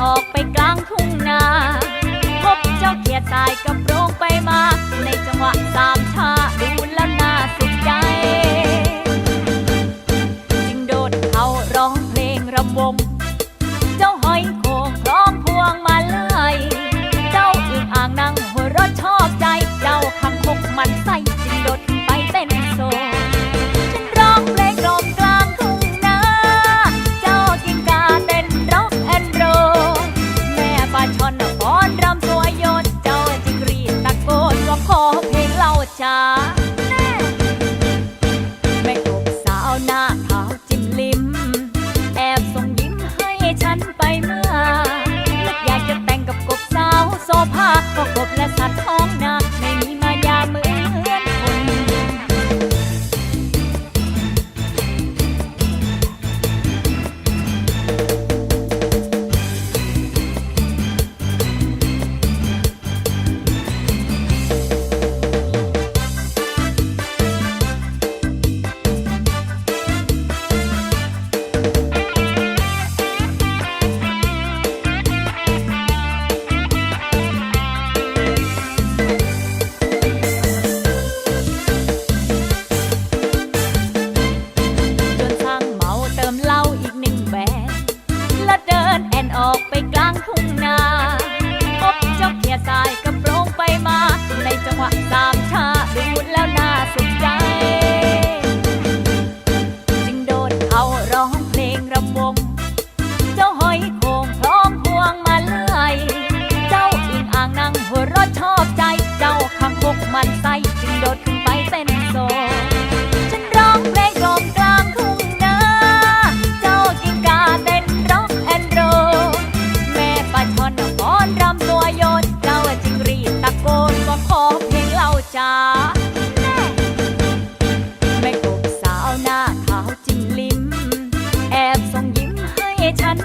ออกไปกลางทุ่งนาพบเจ้าเขียดตายกับโรงไปมา ในจังหวะสามชาดูแล้วน่าสุขใจ จึงโดดเขาร้องเพลงระบม ออกไปกลางทุ่งนาพบเจ้าเขียสายกับโปรงไปมา ในจังหวะสามชาดูแล้วน่าสุขใจ จึงโดดเขาร้องเพลงรำวง เจ้าหอยโคงพร้อมพวงมาเลื่อย เจ้าอิงอ่างนั่งหัวเรอชอบใจ เจ้าขังพกมันไส้ จ๋าแม่กบสาวหน้าขาวจิ้มลิ้ม แอบส่งยิ้มให้ฉัน